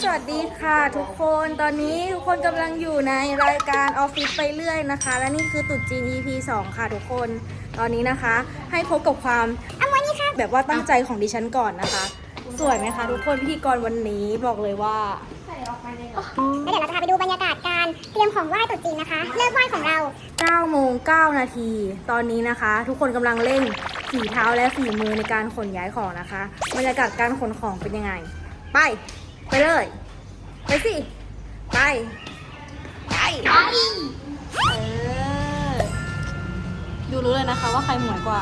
สวัสดีค่ะ ทุกคนตอนนี้ทุกคนกำลังอยู่ในรายการออฟฟิศไปเรื่อยนะคะ และนี่คือตุดจีน EP 2 ค่ะทุกคนตอนนี้นะคะ ให้พบกับความแบบว่าตั้งใจของดิฉันก่อนนะคะ สวยไหมคะทุกคนพิธีกรวันนี้บอกเลยว่าแล้วเดี๋ยวเราจะพาไปดูบรรยากาศการเตรียมของไหว้ตรุษจีนนะคะ เลิกไหว้ของเรา9โมง9นาที ตอนนี้นะคะ ทุกคนกำลังเร่งฝีเท้าและฝีมือในการขนย้ายของนะคะ บรรยากาศการขนของเป็นยังไง ไป ไปเลย ไปสิ ไป ไปไปเออดูรู้เลยนะคะว่าใครหมวยกว่า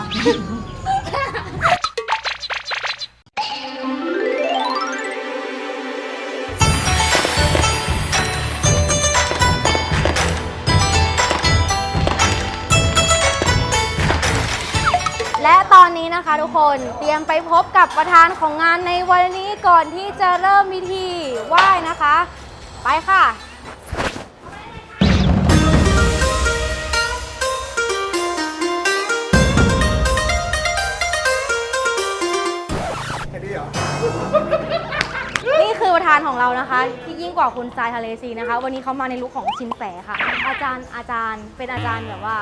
และตอนนี้นะคะทุกคนเตรียมไปพบกับประธานของงานในวันนี้ก่อนที่จะเริ่มพิธีไหว้นะคะ ไปค่ะนี่คือประธานของเรานะคะ ที่ยิ่งกว่าคุณทรายทะเลซีนะคะ วันนี้เขามาในลุคของชินแสค่ะ อาจารย์อาจารย์เป็นอาจารย์แบบว่า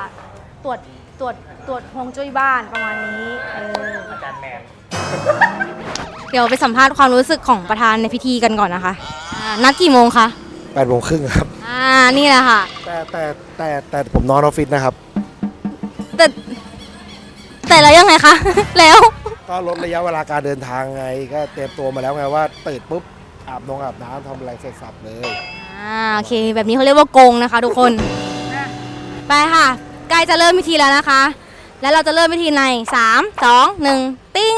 ตรวจตรวจตรวจฮวงจุ้ยบ้านประมาณนี้เอออาจารย์แมนเดี๋ยวไปสัมภาษณ์ความรู้สึกของประธานในพิธีกันก่อนนะคะอ่านัดกี่โมงคะแปดโมงครึ่งครับ อ่านี่แหละค่ะ แต่แต่แต่แต่ผมนอนออฟฟิศนะครับ แต่แต่แล้วยังไงคะ แล้ว ก็ลดระยะเวลาการเดินทางไง ก็เตรียมตัวมาแล้วไงว่าตื่นปุ๊บอาบนงอาบน้ำทำอะไรเสร็จสับเลย อ่าโอเค แบบนี้เขาเรียกว่าโกงนะคะทุกคน ไปค่ะ ใกล้จะเริ่มพิธีแล้วนะคะ แล้วเราจะเริ่มพิธีใน 3 2 1 ติ้ง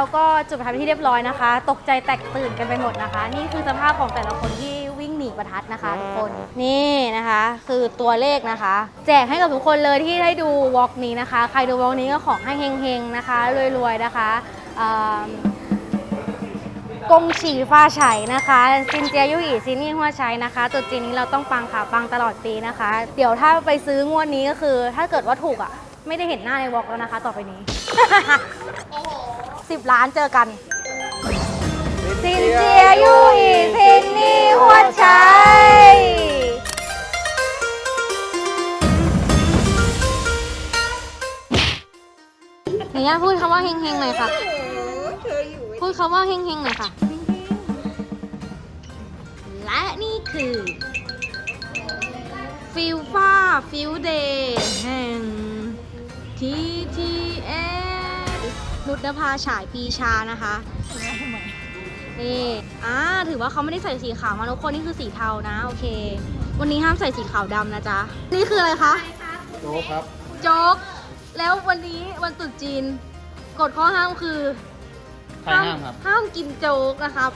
เราก็จุดประทัดที่เรียบร้อยนะคะ ตกใจแตกตื่นกันไปหมดนะคะ นี่คือสภาพของแต่ละคนที่วิ่งหนีประทัดนะคะทุกคนนี่นะคะ คือตัวเลขนะคะ แจกให้กับทุกคนเลยที่ได้ดูวอล์กนี้นะคะ ใครดูวอล์กนี้ก็ขอให้เฮงๆนะคะรวยๆนะคะกงฉีฟ้าไฉนะคะซินเจียยุอีซินนี่หัวใช้นะคะตัวจีนนี้เราต้องปังค่ะปังตลอดปีนะคะ เดี๋ยวถ้าไปซื้องวดนี้ก็คือ ถ้าเกิดว่าถูกอะ ไม่ได้เห็นหน้าในวอล์กแล้วนะคะ ต่อไปนี้ สิบล้านเจอกันซินเจียยูอีซินนี่หัวใจ หนูอยากพูดคำว่าเฮงๆหน่อยค่ะ พูดคำว่าเฮงๆหน่อยค่ะ และนี่คือฟิลฟ้าฟิลเดย์แห่ง TTS นุชนภาฉายปีชานะคะนี่อ่าถือว่าเขาไม่ได้ใส่สีขาวมาทุกคนนี่คือสีเทานะ โอเค วันนี้ห้ามใส่สีขาวดำนะจ๊ะ นี่คืออะไรคะ โจ๊กครับ โจ๊ก แล้ววันนี้วันตรุษจีน กฎข้อห้ามคือใครห้ามครับ ห้ามกินโจ๊กนะครับ